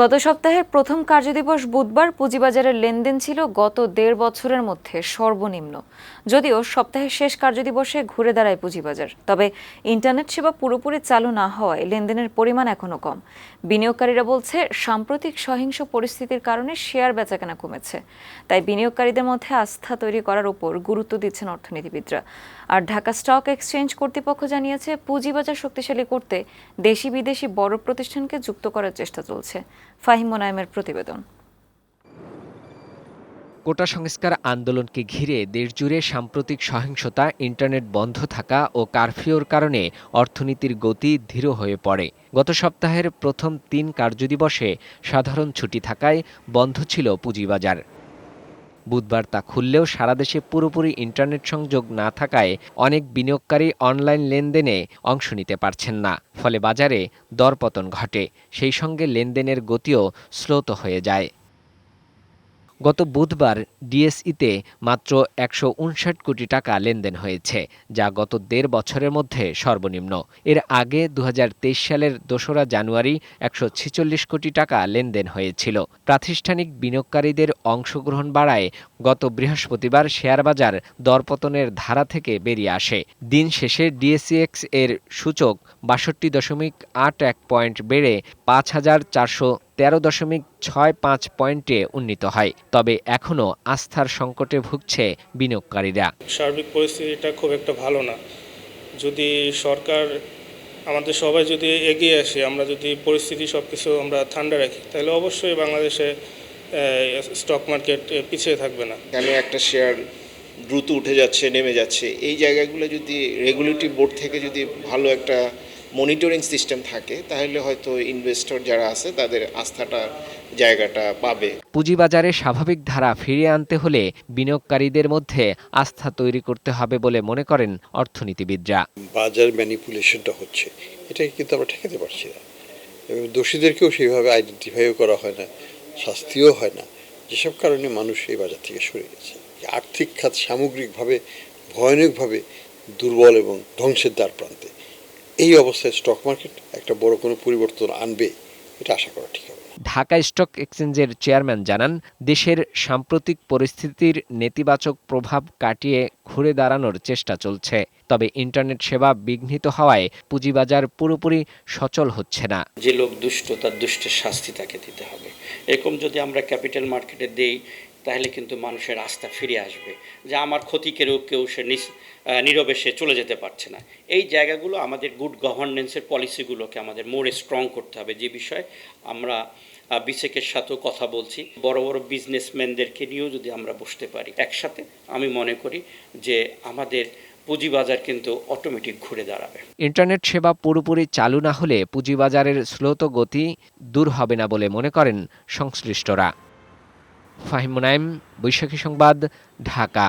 গত সপ্তাহের প্রথম কার্যদিবস বুধবার পুঁজিবাজারের লেনদেন ছিল গত দেড় বছরের মধ্যে সর্বনিম্ন। যদিও সপ্তাহের শেষ কার্যদিবসে ঘুরে দাঁড়ায় পুঁজিবাজার। তবে ইন্টারনেট সেবা পুরোপুরি চালু না হওয়ায় লেনদেনের পরিমাণ এখনও কম। বিনিয়োগকারীরা বলছে, সাম্প্রতিক সহিংস পরিস্থিতির কারণে শেয়ার বেচাকেনা কমেছে। তাই বিনিয়োগকারীদের মধ্যে আস্থা তৈরি করার উপর গুরুত্ব দিচ্ছেন অর্থনীতিবিদরা। আর ঢাকা স্টক এক্সচেঞ্জ কর্তৃপক্ষ জানিয়েছে, পুঁজিবাজার শক্তিশালী করতে দেশি বিদেশি বড় প্রতিষ্ঠানকে যুক্ত করার চেষ্টা চলছে। ফাহিম মোনায়েমের প্রতিবেদন। কোটা সংস্কার আন্দোলনকে ঘিরে দেশজুড়ে সাম্প্রতিক সহিংসতা, ইন্টারনেট বন্ধ থাকা ও কারফিউর কারণে অর্থনীতির গতি ধীর হয়ে পড়ে। গত সপ্তাহের প্রথম তিন কার্যদিবসে সাধারণ ছুটি থাকায় বন্ধ ছিল পুঁজিবাজার। বুধবার তা খুললেও সারা দেশে পুরোপুরি ইন্টারনেট সংযোগ না থাকায় অনেক বিনিয়োগকারী অনলাইন লেনদেনে অংশ নিতে পারছেন না। ফলে বাজারে দরপতন ঘটে। সেই সঙ্গে লেনদেনের গতিও স্লোত হয়ে যায়। গত বুধবার ডিএসইতে মাত্র একশো উনষাট কোটি টাকা লেনদেন হয়েছে, যা গত দেড় বছরের মধ্যে সর্বনিম্ন। এর আগে দু হাজার তেইশ সালের দোসরা জানুয়ারি একশো ছেচল্লিশ কোটি টাকা লেনদেন হয়েছিল। প্রাতিষ্ঠানিক বিনিয়োগকারীদের অংশগ্রহণ বাড়ায় গত বৃহস্পতিবার শেয়ারবাজার দরপতনের ধারা থেকে বেরিয়ে আসে। দিন শেষে ডিএসইএক্স এর সূচক বাষট্টি দশমিক আট এক পয়েন্ট বেড়ে পাঁচ হাজার চারশো তেরো দশমিক ছয় পাঁচ পয়েন্টে উন্নীত হয়। তবে এখনও আস্থার সংকটে ভুগছে বিনিয়োগকারীরা। সার্বিক পরিস্থিতিটা খুব একটা ভালো না। যদি সরকার আমাদের সবাই যদি এগিয়ে আসে, আমরা যদি পরিস্থিতি সব কিছু আমরা ঠান্ডা রাখি, তাহলে অবশ্যই বাংলাদেশে স্টক মার্কেট পিছিয়ে থাকবে না। কেন একটা শেয়ার দ্রুত উঠে যাচ্ছে, নেমে যাচ্ছে? এই জায়গাগুলো যদি রেগুলেটরি বোর্ড থেকে যদি ভালো একটা মনিটরিং সিস্টেম থাকে তাহলে হয়তো ইনভেস্টর যারা আছে তাদের আস্থাটা জায়গাটা পাবে। পুঁজিবাজারে স্বাভাবিক ধারা ফিরিয়ে আনতে হলে বিনিয়োগকারীদের মধ্যে আস্থা তৈরি করতে হবে বলে মনে করেন অর্থনীতিবিদরা। বাজার ম্যানিপুলেশনটা হচ্ছে এটাকে কিন্তু আমরা ঠেকাতে পারছি না। এবং দোষীদেরকেও সেইভাবে আইডেন্টিফাইও করা হয় না শাস্তিও হয় না। যেসব কারণে মানুষ এই বাজার থেকে সরে গেছে। আর্থিক খাত সামগ্রিকভাবে ভয়ানকভাবে দুর্বল এবং ধ্বংসের দ্বার প্রান্তে। এই অবস্থায় স্টক মার্কেট একটা বড় কোনো পরিবর্তন আনবে এটা আশা করা ঠিক হবে ঢাকা স্টক এক্সচেঞ্জের চেয়ারম্যান জানান দেশের সাম্প্রতিক পরিস্থিতির নেতিবাচক প্রভাব কাটিয়ে ঘুরে দাঁড়ানোর চেষ্টা চলছে। তবে ইন্টারনেট সেবা বিঘ্নিত হওয়ায় পুঁজিবাজার পুরোপুরি সচল হচ্ছে না। যে লোক দুষ্ট তার দুষ্টের শাস্তি তাকে দিতে হবে। এরকম যদি আমরা ক্যাপিটাল মার্কেটে দেই তাহলে কিন্তু মানুষের আস্থা ফিরে আসবে যে আমার ক্ষতি কেউ কেউ সে নীরবে সে চলে যেতে পারছে না। এই জায়গাগুলো আমাদের গুড গভর্নেন্সের পলিসিগুলোকে আমাদের মোর স্ট্রং করতে হবে। যে বিষয়ে আমরা বিসেকের সাথেও কথা বলছি। বড় বড় বিজনেসম্যানদেরকে নিয়েও যদি আমরা বসতে পারি একসাথে, আমি মনে করি যে আমাদের পুঁজিবাজার কিন্তু অটোমেটিক ঘুরে দাঁড়াবে। ইন্টারনেট সেবা পুরোপুরি চালু না হলে পুঁজিবাজারের স্লোত গতি দূর হবে না বলে মনে করেন সংশ্লিষ্টরা। ফাহিম মুনাইম বৈশাখী সংবাদ ঢাকা।